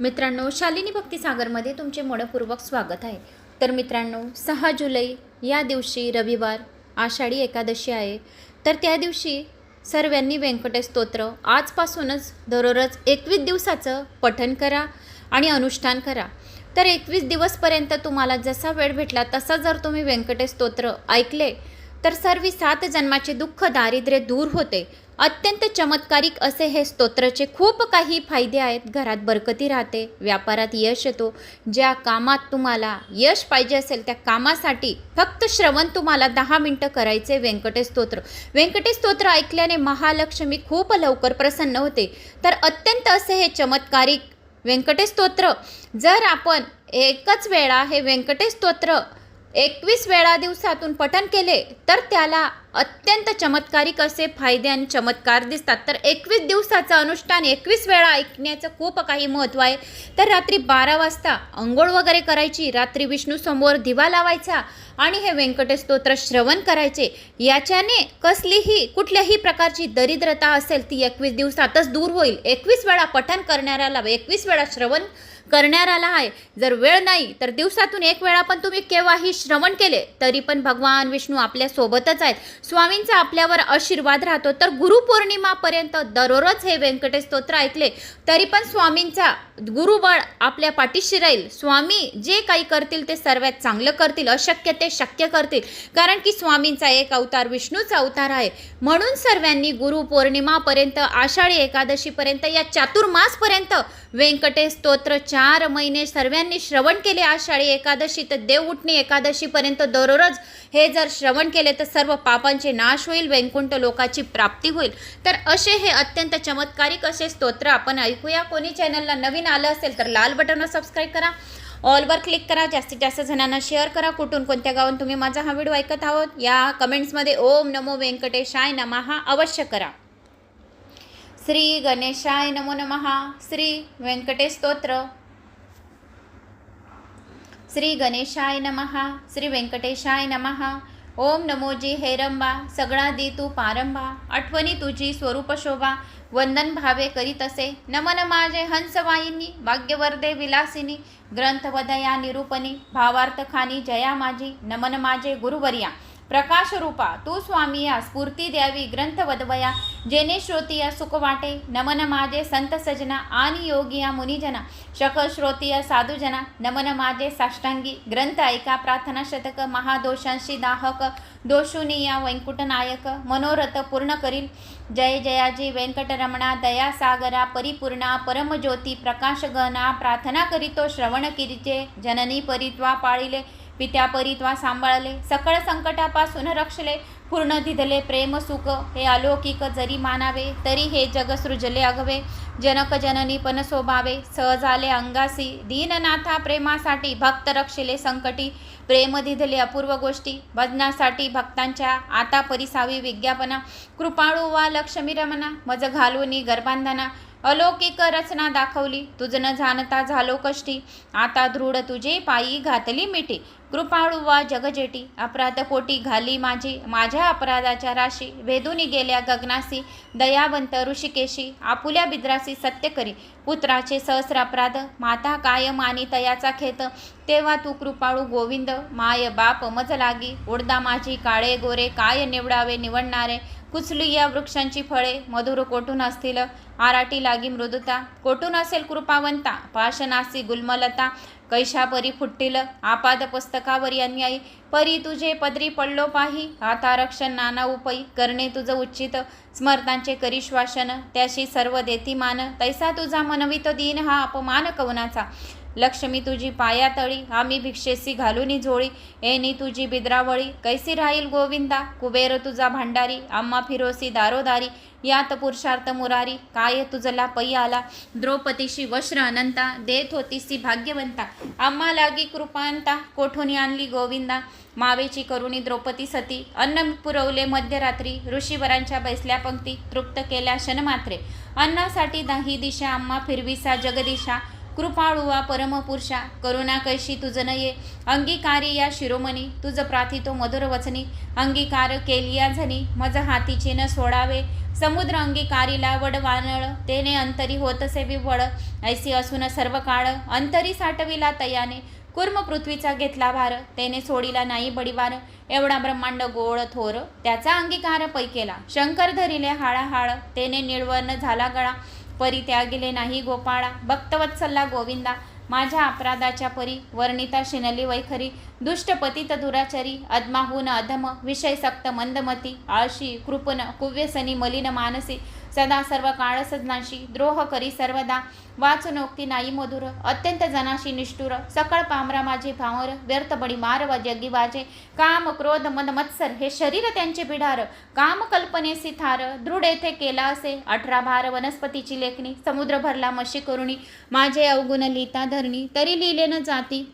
मित्रांनो शालिनी भक्तिसागरमध्ये तुमचे मनपूर्वक स्वागत आहे. तर मित्रांनो सहा जुलै या दिवशी रविवार आषाढी एकादशी आहे. तर त्या दिवशी सर्वांनी व्यंकटेश स्तोत्र आजपासूनच दररोज एकवीस दिवसाचं पठन करा आणि अनुष्ठान करा. तर एकवीस दिवसपर्यंत तुम्हाला जसा वेळ भेटला तसा जर तुम्ही व्यंकटेश स्तोत्र ऐकले तर सर्व सात जन्माचे दुःख दारिद्र्य दूर होते. अत्यंत चमत्कारिक असे हे स्तोत्राचे खूप काही फायदे आहेत. घरात बरकती राहते व्यापारात यश येतो. ज्या कामात तुम्हाला यश पाहिजे असेल त्या कामासाठी फक्त श्रवण तुम्हाला दहा मिनटं करायचे. व्यंकटेश स्तोत्र. व्यंकटेश स्तोत्र ऐकल्याने महालक्ष्मी खूप लवकर प्रसन्न होते. तर अत्यंत असे हे चमत्कारिक व्यंकटेश स्तोत्र. जर आपण एकच वेळा हे व्यंकटेश स्तोत्र एकवीस वेळा दिवसातून पठण केले तर त्याला अत्यंत चमत्कारिक असे फायदे आणि चमत्कार दिसतात. तर एकवीस दिवसाचं अनुष्ठान एकवीस वेळा ऐकण्याचं खूप काही महत्त्व आहे. तर रात्री बारा वाजता अंघोळ वगैरे करायची रात्री विष्णू समोर दिवा लावायचा आणि हे व्यंकटेश स्तोत्र श्रवण करायचे. याच्याने कसलीही कुठल्याही प्रकारची दरिद्रता असेल ती एकवीस दिवसातच दूर होईल. एकवीस वेळा पठण करणाऱ्याला एकवीस वेळा श्रवण करण्यात आला आहे. जर वेळ नाही तर दिवसातून एक वेळा पण तुम्ही केव्हाही श्रवण केले तरी पण भगवान विष्णू आपल्या सोबतच आहेत. स्वामींचा आपल्यावर आशीर्वाद राहतो. तर गुरुपौर्णिमापर्यंत दररोज हे व्यंकटेश स्तोत्र ऐकले तरी पण स्वामींचा गुरुबळ आपल्या पाठीशी राहील. स्वामी जे काही करतील ते सर्वात चांगलं करतील अशक्य ते शक्य करतील. कारण की स्वामींचा एक अवतार विष्णूचा अवतार आहे. म्हणून सर्वांनी गुरुपौर्णिमापर्यंत आषाढी एकादशीपर्यंत या चातुर्मासपर्यंत व्यंकटेश स्तोत्र चार महिने सर्वांनी श्रवण केले. आषाढी एकादशी तर देव उठणी एकादशीपर्यंत दररोज हे जर श्रवण केले तर सर्व पापांचे नाश होईल वैकुंठ लोकाची प्राप्ती होईल. तर असे हे अत्यंत चमत्कारिक असे स्तोत्र आपण ऐकूया. कोणी चॅनलला नवीन आलं असेल तर लाल बटनवर सबस्क्राईब करा. ऑलवर क्लिक करा. जास्तीत जास्त जणांना शेअर करा. कुठून कोणत्या गावात तुम्ही माझा हा व्हिडिओ ऐकत आहोत या कमेंट्समध्ये ओम नमो व्यंकटेशाय नमहा अवश्य करा. श्री गणेशाय नमो नमः श्री व्यंकटेश स्तोत्र. श्री गणेशाय नमः श्री व्यंकटेशाय नमः ओम नमोजी हेरंबा. सगळा दी तू पारंबा. आठवणी तुझी स्वरूप शोभा. वंदन भावे करीत असे. नमन माझे हंसवाहिनी भाग्यवर्दे विलासिनी ग्रंथवदया निरूपणी भावार्थखानी जया माझी नमन माझे गुरुवर्या. प्रकाश रूपा तू स्वामी या स्फूर्ती द्यावी ग्रंथ वदवया जेने श्रोतिया सुख वाटे. नमन माझे संत सजना आणि योगिया मुनिजना शक श्रोतिया साधुजना. नमन माझे साष्टांगी ग्रंथ ऐका प्रार्थना शतक महादोषांशी दाहक दोषुनिया वैकुंठनायक मनोरथ पूर्ण करील. जय जयाजी व्यंकटरमणा दया सागरा परिपूर्णा परमज्योती प्रकाशगणा प्रार्थना करीतो श्रवण किरीचे जननी परित्वा पाळिले. पित्या परित्वा सांभाळले सकळ संकटापासून रक्षले पूर्ण दिधले प्रेम सुख हे अलौकिक जरी मानावे तरी हे जग सृजले अगवे. जनक जननी पण शोभावे सहज आले अंगासी दीननाथा प्रेमासाठी भक्त रक्षले संकटी. प्रेम दिधले अपूर्व गोष्टी भजनासाठी भक्तांच्या आता परिसावी विज्ञापना. कृपाळू वा लक्ष्मी रमना मज घालूनी गर्भांधना. अलौकिक रचना दाखवली तुझ न जाणता झालो कष्टी. आता दृढ तुझे पायी घातली मिठी. कृपाळू वा जगजेटी अपराध कोटी घाली माझी माझ्या अपराधाच्या राशी वेदुनी गेल्या गगनासी दयावंत ऋषिकेशी आपुल्या बिद्रासी सत्य करी पुत्राचे सहस्र अपराध माता कायम आणि तयाचा खेत तेव्हा तू कृपाळू गोविंद माय बाप मज लागी उडदा माझी काळे गोरे काय निवडावे निवडणारे कुचली या वृक्षांची फळे मधुर कोठून असतील आराटी लागी मृदुता कोठून असेल कृपावंता पाशनासी गुलमलता कैशा परी फुटतील. आपाद पुस्तकावरी अन्यायी परी तुझे पदरी पडलो पाही. आता रक्षण नाना उपयी करणे तुझं उच्चित स्मरतांचे करी श्वासन त्याशी सर्व देती मान तैसा तुझा मनवित दिन हा अपमान कवनाचा. लक्ष्मी तुझी पायातळी आम्ही भिक्षेसी घालूनी झोळी एनी तुझी बिद्रावळी कैसी राहील गोविंदा कुबेर तुझा भांडारी आम्हा फिरोसी दारोदारी यात पुरुषार्थ मुरारी काय तुझला पै आला द्रौपदीशी वस्त्र अनंता देत होतीसी भाग्यवंता आम्हा लागी कृपांता कोठून आणली गोविंदा मावेची करुणी द्रौपदी सती अन्न पुरवले मध्यरात्री ऋषीवरांच्या बैसल्या पंक्ती तृप्त केल्या क्षणमात्रे अन्नासाठी दही दिशा आम्हा फिरविसा जगदिशा कृपाळुवा परमपुरुषा करुणा कैशी तुझ नये. अंगीकारी या शिरोमणी तुझ प्राथितो मधुर वचनी. अंगीकार केलिया झनी मज हातीचे न सोडावे. समुद्र अंगीकारीला वड वानळ तेने अंतरी होतसे विवळ ऐसी असून सर्व काळ अंतरी साठविला तयाने. कुर्म पृथ्वीचा घेतला भार तेने सोडिला नाही बडीवार. एवढा ब्रह्मांड गोळ थोर त्याचा अंगीकार पैकेला. शंकर धरिले हाळाहाळ तेने निळवर्ण झाला गळा. परी त्यागिले नाही गोपाळा. भक्तवत्सल्ला गोविंदा. माझ्या अपराधाच्या परी वर्णिता शिनली वैखरी. दुष्ट पतित दुराचरी. अदमाहून अधम. विषय सक्त मंदमती. आळशी कृपण कुव्यसनी मलिन मानसी. सदा सर्व काळ सजनाशी द्रोह करी सर्वदा. वाचनोक्ती नाही मधुर अत्यंत जनाशी निष्ठुर. सकळ पामरा माझे भावर व्यर्थ बळी मार व जगी वाजे. काम क्रोध मद मत्सर हे शरीर त्यांचे बिडार काम कल्पनेसी थार दृढ येथे केला असे. अठरा भार वनस्पतीची लेखणी समुद्र भरला मशी करुणी. माझे अवगुण लिहिता धरणी तरी लिहिले न जाती.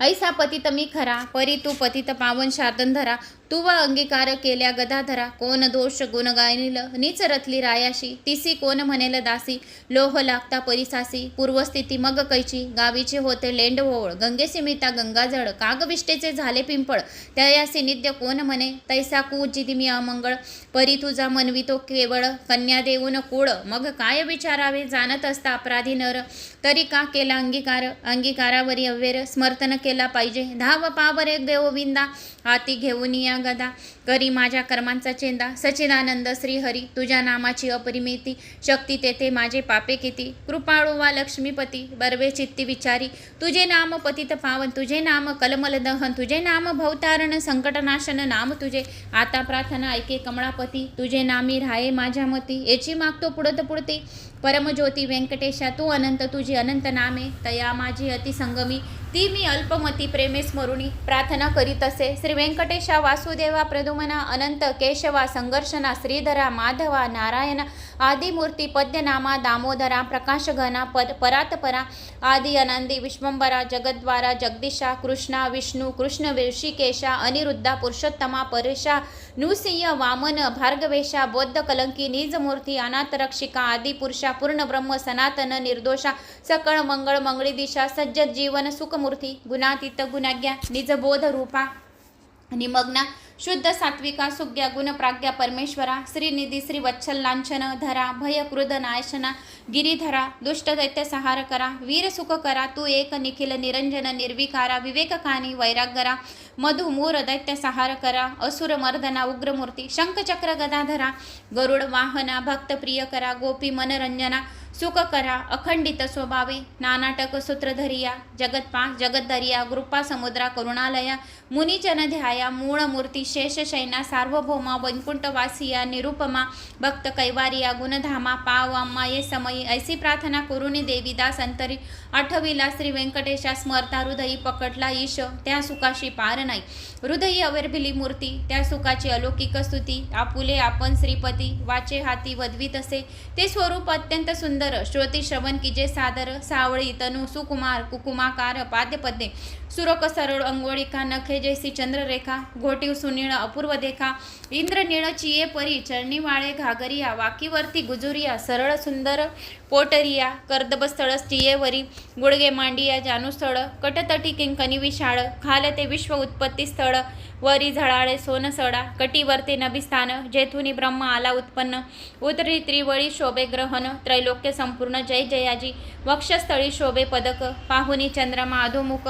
ऐसा पतित मी खरा परी तू पतित पावन शातन धरा. तुव व अंगीकार केल्या गदाधरा कोण दोष गुणगायनिल नीच रथली रायाशी तिसी कोण म्हणेल दासी? लोह लागता परिसासी पूर्वस्थिती मग कैची? गावीचे होते लेंड होवळ गंगेसी मिता गंगाजळ कागविष्टेचे झाले पिंपळ. तयासी निद्य कोण म्हणे? तैसा कुजिती मी अमंगळ. परी तुझा मनवितो केवळ कन्या देऊन कुळ. मग काय विचारावे? जाणत असता अपराधी नर. तरी का केला अंगीकार? अंगीकारावरी अव्येर स्मर्तन केला पाहिजे. धाव पाबर एक देवविंदा हाती घेऊन या года. करी माझ्या कर्मांचा चेंदा. सचिदानंद श्रीहरी तुझ्या नामाची अपरिमिती शक्ती तेथे माझे पापे किती? कृपाळू वा लक्ष्मीपती बर्वे चित्ती विचारी. तुझे नाम पतित पावन तुझे नाम कलमल दहन तुझे नाम भवतारण संकटनाशन नाम तुझे. आता प्रार्थना ऐके कमळापती तुझे नामी राहे माझ्या मती. याची मागतो पुढत पुढते. परमज्योती व्यंकटेशा तू अनंत तुझी अनंत नामे. तया माझी अतिसंगमी ती मी अल्पमती प्रेमे स्मरुणी. प्रार्थना करीत असे. श्री व्यंकटेशा वासुदेवा प्रदो अनंत केशवा संघर्षना श्रीधरा माधवा नारायण आदिमूर्ती पद्यनामा दामोदरा प्रकाशघना पद परातपरा आदि अनंदी विश्वंबरा जगद्वारा जगदीशा कृष्णा विष्णू कृष्ण ऋषिकेशा अनिरुद्धा पुरुषोत्तमा परेशा नृसिंह वामन भार्गवेशा बौद्ध कलंकी निजमूर्ती अनाथरक्षिका आदिपुरुषा पूर्ण ब्रह्म सनातन निर्दोषा सकळ मंगळ मंगळी दिशा सज्जत जीवन सुखमूर्ती गुणातीत गुणाज्ञा निजबोध रूपा निमग्ना शुद्ध सात्विका सुज्ञा गुणप्राज्ञा परमेश्वरा श्रीनिधी श्री वत्सल लांछन धरा भय क्रुध नायशना गिरीधरा दुष्ट दैत्य सहार करा वीर सुख करा तू एक निखिल निरंजन निर्विकारा विवेककानी वैराग्यरा मधु मूर दैत्य सहार करा असुर मर्दना उग्रमूर्ती शंखचक्र गदाधरा गरुड वाहना भक्त प्रिय करा गोपी मनरंजना सुख करा अखंडित स्वभावे नानाटक सूत्रधरिया जगतपा जगद्दरिया कृपा समुद्रा करुणालया मुनिचन ध्याया मूळ मूर्ती शेषशैना सार्वभौमा वैकुंठवासिया निरुपमा भक्त कैवारिया गुणधामा पाव ये समयी ऐसी प्रार्थना करुणी देवीदास अंतरी आठवीला श्री व्यंकटेशा स्मरता हृदयी पकडला ईश त्या सुखाशी पार नाही. हृदयी अवर्भिली मूर्ती त्या सुखाची अलौकिक स्तुती आपुले आपण श्रीपती वाचे हाती वदवीत असे ते स्वरूप अत्यंत सुंदर श्रोती श्रवण किजे सादर सावळी तनु सुकुमार कुकुमाकार पाद्यपद्ये सुरक सरळ अंगोळिका नखे जैसी चंद्ररेखा घोटीव सुनीळ अपूर्व देखा इंद्र निळ चिये परी चरणीवाळे घागरिया वाकीवरती गुजुरिया सरळ सुंदर पोटरिया कर्दबस्थळ स्टियेवरी गुडगे मांडिया जानुस्थळ कटतटी किंकणी विशाळ खाल ते विश्व उत्पत्ती स्थळ वरी झळाळे सोनसडा कटीवरती नभिस्थान जेथुनी ब्रह्म आला उत्पन्न. उतरी त्रिवळी शोभे ग्रहण त्रैलोक्य संपूर्ण जय जयाजी. वक्षस्थळी शोभे पदक पाहुनी चंद्रमा अधोमुख.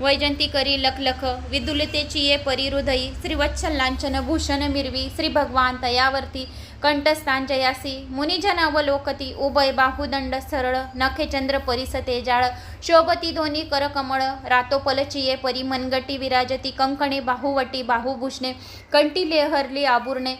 वैजंती करी लखलख विदुलतेची ये परिहृदयी श्रीवत्सल लांछन भूषण मिरवी श्री भगवान तयावरती कंठस्थान जयासी मुनिजन उभय बाहुदंड सरळ नखे चंद्र परिस शोभती धोनी करकमळ रातोपलचिये परी मनगटी विराजती कंकणे बाहुवटी बाहुभूषणे कंटी लेहरली आबुरणे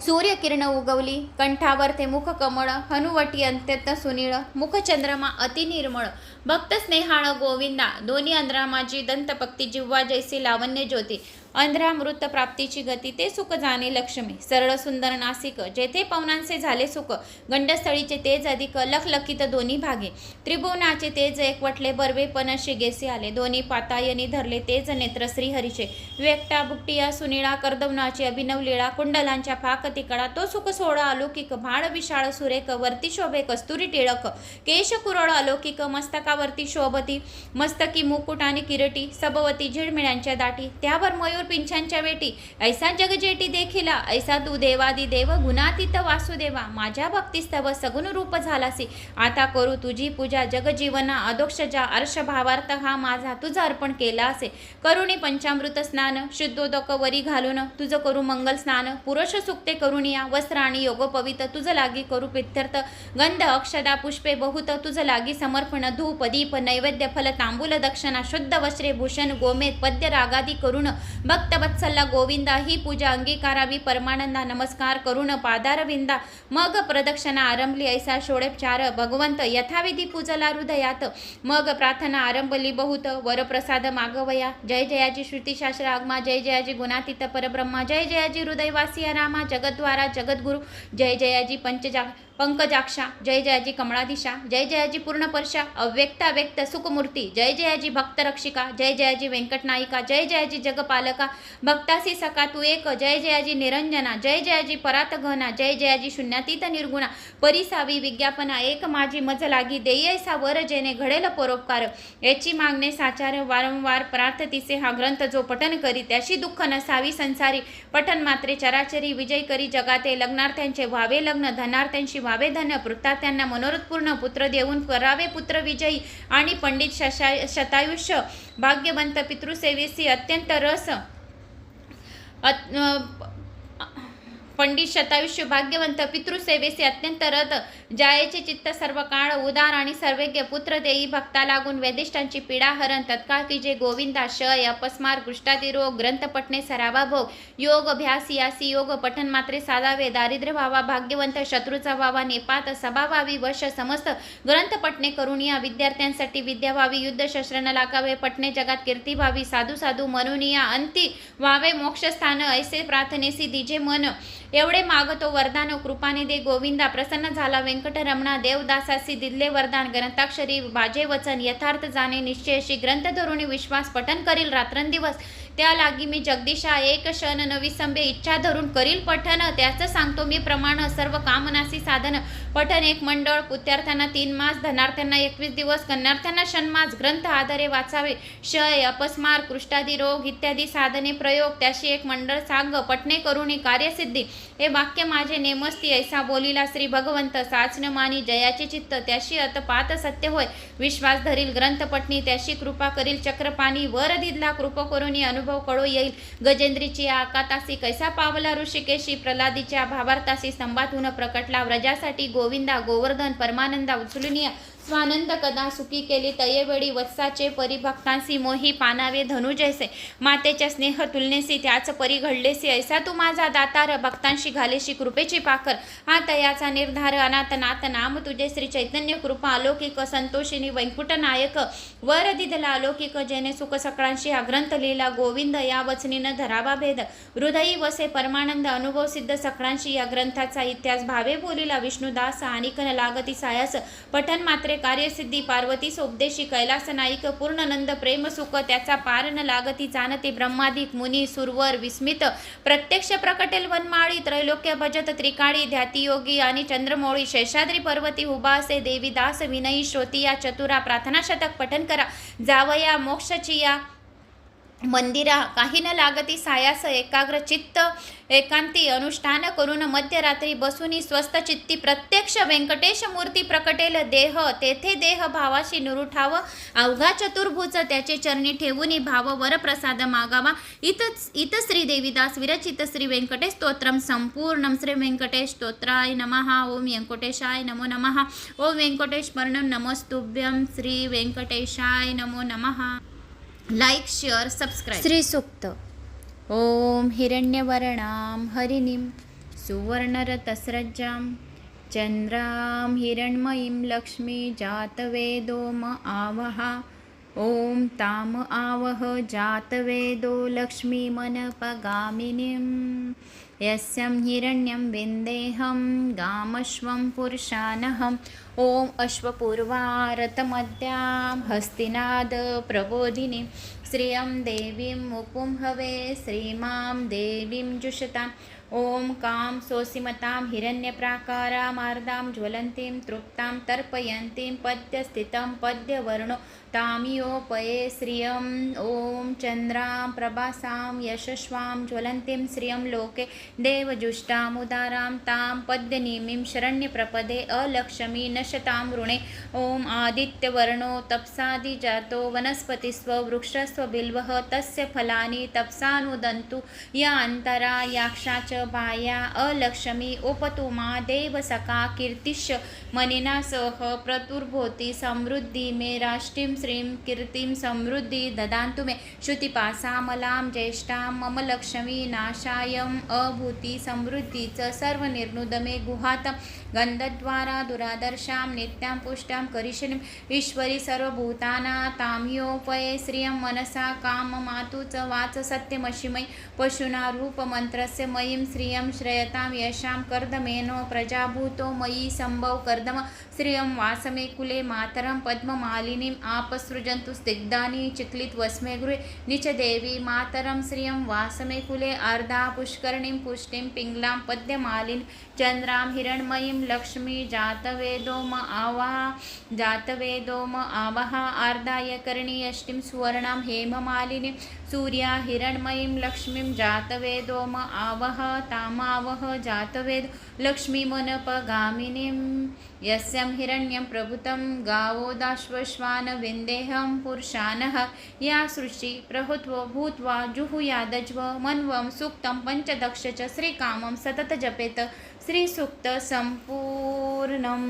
सूर्यकिरण उगवली कंठावर ते मुख कमळ हनुवटी अत्यंत सुनीळ मुखचंद्रमा अतिनिर्मळ भक्त स्नेहाळ गोविंदा दोन्ही अंद्रामाची दंतपक्ती जिव्हा जैसी लावण्य ज्योती अंध्रामृत प्राप्तीची गती ते सुख जाणे लक्ष्मी. सरळ सुंदर नासिक जेथे पवनांचे झाले सुख गंडस्थळीचे तेज अधिक लखलखित दोन्ही भागे. त्रिभुवनाचे तेज एकवटले बर्वे पण शिगेसी आले. दोन्ही पातायनी धरले तेज नेत्र श्रीहरीचे. वेक्टा बुकटिया सुनिळा कर्दवनाची अभिनव लीळा कुंडलांच्या फाक तिकडा तो सुख सोहळा अलौकिक भाड विशाळ सुरेख वरती शोभे कस्तुरी टिळक. केश कुरळ अलौकिक मस्तकावरती शोभती मस्तकी मुकुट आणि किरटी सबवती झिडमिळ्यांच्या दाटी. त्यावर मयूर पिंछांच्या वेटी. ऐसा जगजेटी देखिला. ऐसा तू देवादी देव गुणातीत वासुदेवा. माझ्या भक्तिस्तव सगुण रूप झालासी. आता करू तुझी पूजा जगजीवना. अदोक्षजा अर्श भावार्थ हा माझा. तुझा अर्पण केला असे. करुणी पंचामृत स्नान. शुद्धोदक वरी घालून तुझं करू मंगल स्नान. पुरुष सुक्ते करुणिया वस्त्राणी आणि योगोपवित तुझं लागी करू पित्यर्थ गंध अक्षदा पुष्पे बहुत. तुझं लागी समर्पण धूप दीप नैवेद्य फल तांबूल दक्षिणा शुद्ध वस्त्रे भूषण गोमेत पद्य रागादी करुण. भक्तवत्सल्ला गोविंदा ही पूजा अंगीकारावी परमानंदा नमस्कार करुण पादारविंदा मग प्रदक्षिणा आरंभली ऐसा षोडोपचार भगवंत यथाविधी पूजला हृदयात मग प्रार्थना आरंभली बहुत वरप्रसाद मागवया जय जयाजी श्रुतीशास्त्र आगमा जय जयाजी गुणातीत परब्रह्मा जय जयाजी हृदयवासिया रामा जगद्वारा जगद्गुरु जय जयाजी पंचजा पंकजाक्षा जय जयाजी कमळादिशा जय जयाजी पूर्णपर्षा अव्यक्त अव्यक्त सुखमूर्ती जय जयाजी भक्तरक्षिका जय जयाजी व्यंकटनायिका जय जयाजी जगपालका भक्तासी सका तू एक. जय जयाजी निरंजना जय जयाजी परात घना जय जयाजी शून्यातीत निर्गुणा. परिसावी विज्ञापना एक माझी मज लागी देयसा वर जेने घडेल परोपकार. याची मागणे साचार वारंवार प्रार्थतीचे हा ग्रंथ जो पठन करी त्याशी दुःख नसावी संसारी. पठन मात्रे चराचरी विजय करी जगाते लग्नार्थ्यांचे व्हावे लग्न धनार्थ्यांशी व्हावे धन्य पृथ्यार्थ्यांना मनोरथपूर्ण पुत्र देऊन करावे पुत्र विजयी. आणि पंडित शशा शतायुष्य भाग्यवंत पितृसेवेसी अत्यंत रस अत- पंडित शतायुष्य भाग्यवंत पितृसेवेसी अत्यंत रथ जायचे चित्त सर्व काळ उदार आणि सर्वज्ञ पुत्र देई भक्ता लागून वेदिष्ठांची पीडा हरण तत्काळ की जे गोविंदा शय अपस्मार गृष्टादिरोग ग्रंथ पठणे सरावा भोग योग अभ्यास यासी योग पठन मात्रे साधावे दारिद्र्य व्हावा भाग्यवंत शत्रूचा व्हावा नेपात सभा व्हावी वश समस्त ग्रंथ पठणे करून या विद्यार्थ्यांसाठी विद्या व्हावी युद्ध शस्त्र लागावे पठणे जगात कीर्ती व्हावी साधू साधू म्हणून या अंती व्हावे मोक्षस्थान ऐसे प्रार्थनेसी दिजे मन एवढे मागतो वरदान कृपाने दे गोविंदा प्रसन्न झाला व्यंकटरमणा देवदासासी दिले वरदान ग्रंथाक्षरी बाजे वचन यथार्थ जाणे निश्चयशी ग्रंथ धोरणी विश्वास पठन करील रात्रंदिवस. त्या लागी मी जगदीशा एक क्षण नविसंबे इच्छा धरून करील पठन त्याचं सांगतो मी प्रमाण सर्व कामनासी साधन. पठन एक मंडळ पुत्यार्थ्यांना तीन मास धनार्थ्यांना एकवीस दिवस कन्यार्थ्यांना षण्मास ग्रंथ आधारे वाचावे क्षय अपस्मार कृष्टादी रोग इत्यादी साधने प्रयोग त्याशी एक मंडळ सांग पठणे करुणी कार्यसिद्धी. हे वाक्य माझे नेमस्ती ऐसा बोलिला श्री भगवंत साचन मानी जयाचे चित्त त्याशी अतपात सत्य होय. विश्वास धरील ग्रंथ त्याशी कृपा करील चक्रपाणी वर दिदला कृप करुणी अनुभव कळो येईल. गजेंद्रीची आकातासी कैसा पावला ऋषिकेशी प्रल्हादीच्या भावार्थासी स्तंभातून प्रकटला व्रजासाठी गो गोविंदा गोवर्धन परमानंदा उचलुनिया स्वानंद कदा सुखी केली तयेवेळी वत्साचे परिभक्तांसी मोही पानावे धनुजैसे मातेच्या स्नेह तुलनेसी त्याच परी घडलेसी ऐसा तू माझा दातार भक्तांशी घालेशी कृपेची पाखर. हा तयाचा निर्धार अनाथ नाथ नाम तुझे श्री चैतन्य कृपा अलौकिक संतोषिनी वैंकुट नायक वर दिदला अलौकिक जेने सुख सकळांशी हा ग्रंथ लिहिला गोविंद या वचनीनं धरावा भेद. हृदयी वसे परमानंद अनुभव सिद्ध सकळांशी या ग्रंथाचा इतिहास भावे बोलिला विष्णुदास आणिकन लागती सायास. पठन मात्र कार्यसिद्धी पार्वती सोपदेशी कैलास नाईक पूर्णनंद प्रेमसुख त्याचा पार न लागती जाणते ब्रह्मादिक मुनी सुरवर विस्मित प्रत्यक्ष प्रकटेल वनमाळी त्रैलोक्य भजत त्रिकाळी ध्यातीयोगी आणि चंद्रमोळी शेषाद्री पर्वती हुबासे देवीदास विनयी श्रोती या चतुरा प्रार्थना शतक पठन करा जावया मोक्षची या मंदिरा काही न लागती सायास एकाग्र चित्त एकांती अनुष्ठान करून मध्यरात्री बसूनी स्वस्त चित्ती प्रत्यक्ष व्यंकटेश मूर्ती प्रकटेल देह. तेथे देह भावाशी नुरुठाव अवघा चतुर्भुज त्याचे चरणी ठेवूनी भाव वरप्रसाद मागावा. इत इत श्री देवीदास विरचित श्री व्यंकटेश स्तोत्रम संपूर्ण. श्री व्यंकटेश स्तोत्राय नमः. ओम व्यंकटेशाय नमो नमः. ओम व्यंकटेश वर्णम नमस्तुभ्यम श्री व्यंकटेशाय नमो नमः. Like share subscribe. Shri Sukta ओम हिरण्यवर्णां हरिणीं सुवर्णरतस्रज्जां चन्द्रां हिरण्मयीं लक्ष्मी जातवेदो म आवहा. ॐ ताम आवह जातवेदो लक्ष्मीमनपगामिनीं यस्यं हिरण्यं विन्देहं गामश्वं पुरुषानहम्। ॐ अश्वपूर्वारतमद्यां हस्तिनादप्रबोधिनीं श्रियं देवीं मुपुंहवे श्रीमां देवीं जुषताम्। ॐ कां सोऽसिमतां हिरण्यप्राकारामार्दां ज्वलन्तीं तृप्तां तर्पयन्तीं पद्यस्थितं पद्यवर्णो। तामियोपये श्रियम्। ॐ चन्द्रां प्रभासां यशस्वां ज्वलन्तीं श्रियं लोके देवजुष्टामुदारां तां पद्यनीमिं शरण्यप्रपदे अलक्ष्मी नशतां ऋणे। ॐ आदित्यवर्णो तप्सादिजातो वनस्पतिस्व वृक्षस्वबिल्वः तस्य फलानि तप्सानुदन्तु। या अन्तरा याक्षा च भाया अलक्ष्मी उपतुमा देवसका कीर्तिश्च। मनिना सह प्रतुर्भोति समृद्धी मे राष्ट्रीं श्रीं कीर्तिं समृद्धी ददान्तु मे। श्रुतिपासामलां ज्येष्ठां मम लक्ष्मी नाशायम् अभूति समृद्धीचं च मे गुहातं। गन्धद्वारा दुरादर्शां नित्यां पुष्टां करिष्यं ईश्वरी सर्वभूताना ताम्योपये श्रियं मनसा काममातु च वाच सत्यमशिमयि पशुना रूपमन्त्रस्य मयीं श्रियं श्रयतां यशां कर्दमेनो प्रजाभूतो मयि सम्भव कर्दम। श्रियं वासमे कुले मातरं पद्ममालिनीम् आपसृजन्तु स्निग्धानि चिक्लित् वस्मे गृहे। निचदेवी मातरं श्रियं वासमे कुले अर्धा पुष्करणीं पुष्टिं पिङ्गलां पद्यमालिन् चन्द्रां हिरण्मयीं लक्ष्मी जातवेदो म आवाह जातवेदो म आवह आर्दाय करणी अष्टिं सुवर्णां हेममालिनीं सूर्या हिरण्मयीं लक्ष्मीं जातवेदोम म आवह तामावह जातवेद लक्ष्मीमनपगामिनीं। यस्यं हिरण्यं प्रभुतं गावोदाश्वश्वानविन्देहं पुरुषानः। या सृष्टि प्रहुत्व भूत्वा जुहुयादज्व मन्वं सूक्तं पञ्चदक्ष च श्रीकामं सतत जपेत श्रीसूक्तसम्पूर्णम्